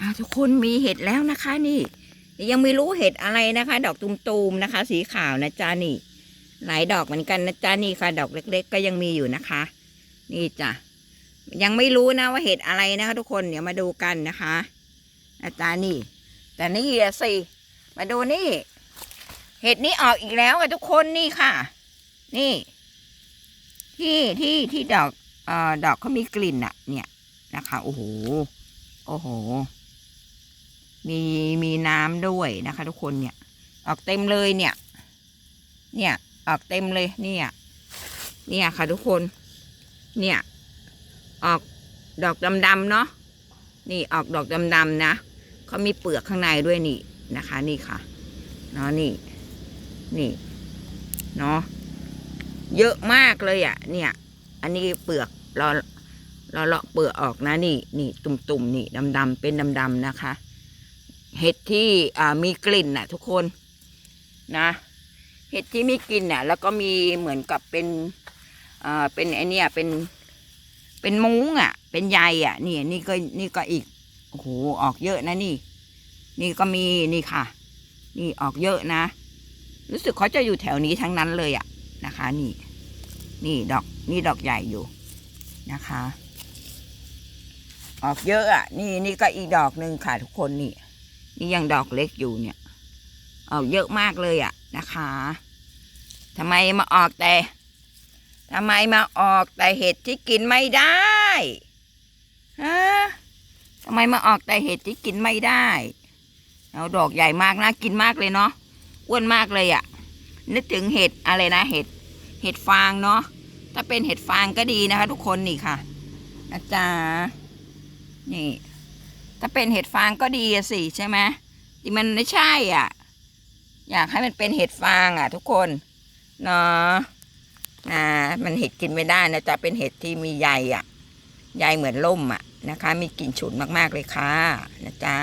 อาทุกคนมีเห็ดแล้วนะคะนี่ ยังไม่รู้เห็ดอะไรนะคะ ดอกตูมๆนะคะ สีขาวนะจ๊ะนี่ หลายดอกเหมือนกันนะจ๊ะนี่ค่ะ ดอกเล็ก ๆ ก็ยังมีอยู่นะคะ นี่จ้ะยังไม่รู้นะว่าเห็ดอะไรนะคะ ทุกคนเดี๋ยวมาดูกันนะคะนะจ๊ะนี่ แต่นี่สิมาดูนี่ เห็ดนี้ออกอีกแล้วอะทุกคนนี่ค่ะ นี่ ที่ที่ที่ดอกเอ่อดอกเขามีกลิ่นอะเนี่ยนะคะโอ้โห โอ้โห มีมีน้ำด้วยนะคะ ทุกคนเนี่ย ออกเต็มเลยเนี่ย เนี่ยออกเต็มเลยเนี่ย เนี่ยค่ะทุกคน เนี่ย ออกดอกดำๆเนาะนี่ออกดอกดำๆนะเขามีเปลือกข้างในด้วยนี่นะคะ นี่ค่ะเนาะนี่ นี่เนาะเยอะมากเลยอะ่ะ เนี่ย อันนี้เปลือกเราเราเลาะเปลือกออกนะนี่ นี่ตุ่มๆนี่ดำๆเป็นดำๆนะคะ เห็ดที่มีกลิ่นน่ะ ทุกคนนะ เห็ดที่มีกลิ่นน่ะ แล้วก็มีเหมือนกับเป็นอ่าเป็นไอเนี่ยเป็นเป็นมุ้งอะ เป็นใยอะ นี่นี่ก็นี่ก็อีกโอ้โหออกเยอะนะนี่ นี่ก็มีนี่ค่ะ นี่ออกเยอะนะ รู้สึกเขาจะอยู่แถวนี้ทั้งนั้นเลยอะนะคะ นี่ นี่ดอกนี่ดอกใหญ่อยู่นะคะ ออกเยอะอะ นี่นี่ก็อีกดอกหนึ่งค่ะทุกคนนี่ นี่ยังดอกเล็กอยู่เนี่ยออกเยอะมากเลยอะนะคะทำไมมาออกแต่ทำไมมาออกแต่เห็ดที่กินไม่ได้ฮะทำไมมาออกแต่เห็ดที่กินไม่ได้เอาดอกใหญ่มากนะกินมากเลยเนาะอ้วนมากเลยอะ่ะ นึกถึงเห็ดอะไรนะเห็ดเห็ดฟางเนาะถ้าเป็นเห็ดฟางก็ดีนะคะ ทุกคนนี่ค่ะอาจารย์นี่ ถ้าเป็นเห็ดฟางก็ดีสิใช่ไหมที่มันไม่ใช่อะ อยากให้มันเป็นเห็ดฟางอะ ทุกคนเนาะนะมันเห็ดกินไม่ได้นะจะเป็นเห็ดที่มีใยอะใยเหมือนล่มอะนะคะ มีกลิ่นฉุนมากๆเลยค่ะนะจ๊ะ